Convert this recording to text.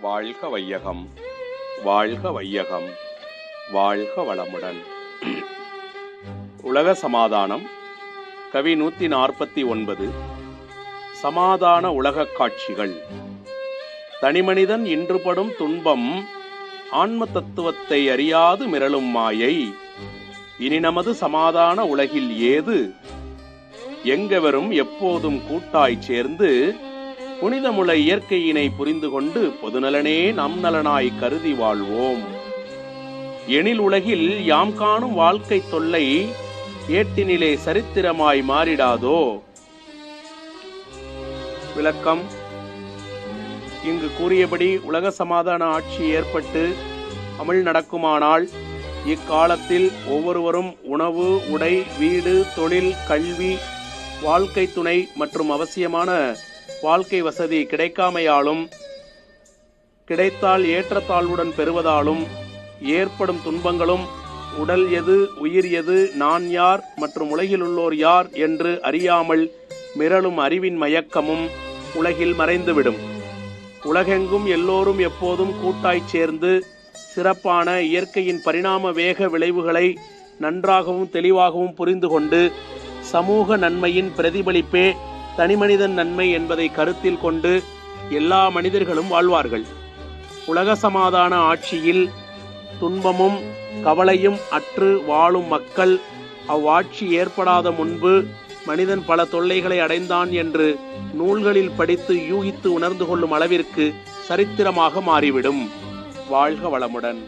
வாழ்க வையகம் வாழ்க வையகம் வாழ்க வளமுடன். உலக சமாதானம் கவி நூத்தி நாற்பத்தி ஒன்பது சமாதான உலகக் காட்சிகள். தனிமனிதன் இன்றுபடும் துன்பம் ஆன்ம தத்துவத்தை அறியாது மிரளும் மாயை. இனி நமது சமாதான உலகில் ஏது? எங்கவரும் எப்போதும் கூட்டாய் சேர்ந்து புனிதமுள்ள இயற்கையினை புரிந்து கொண்டு பொதுநலனே நம் நலனாய் கருதி வாழ்வோம். எனில் உலகில் யாம் காணும் வாழ்க்கை தொல்லை ஏட்டினிலே சரித்திரமாய் மாறிடாதோ? விளக்கம். இங்கு கூறியபடி உலக சமாதான ஆட்சி ஏற்பட்டு அமல் நடக்குமானால் இக்காலத்தில் ஒவ்வொருவரும் உணவு உடை வீடு தொழில் கல்வி வாழ்க்கை துணை மற்றும் அவசியமான வாழ்க்கை வசதி கிடைக்காமையாலும் கிடைத்தால் ஏற்றத்தாழ்வுடன் பெறுவதாலும் ஏற்படும் துன்பங்களும் உடல் எது உயிர் எது நான் யார் மற்றும் உலகில் உள்ளோர் யார் என்று அறியாமல் மிரளும் அறிவின் மயக்கமும் உலகில் மறைந்துவிடும். உலகெங்கும் எல்லோரும் எப்போதும் கூட்டாய் சேர்ந்து சிறப்பான இயற்கையின் பரிணாம வேக விளைவுகளை நன்றாகவும் தெளிவாகவும் புரிந்து கொண்டு சமூக நன்மையின் பிரதிபலிப்பே தனிமனிதன் நன்மை என்பதை கருத்தில் கொண்டு எல்லா மனிதர்களும் வாழ்வார்கள். உலக சமாதான ஆட்சியில் துன்பமும் கவலையும் அற்று வாழும் மக்கள் அவ்வாட்சி ஏற்படாத முன்பு மனிதன் பல தொல்லைகளை அடைந்தான் என்று நூல்களில் படித்து யூகித்து உணர்ந்து கொள்ளும் அளவிற்கு சரித்திரமாக மாறிவிடும். வாழ்க வளமுடன்.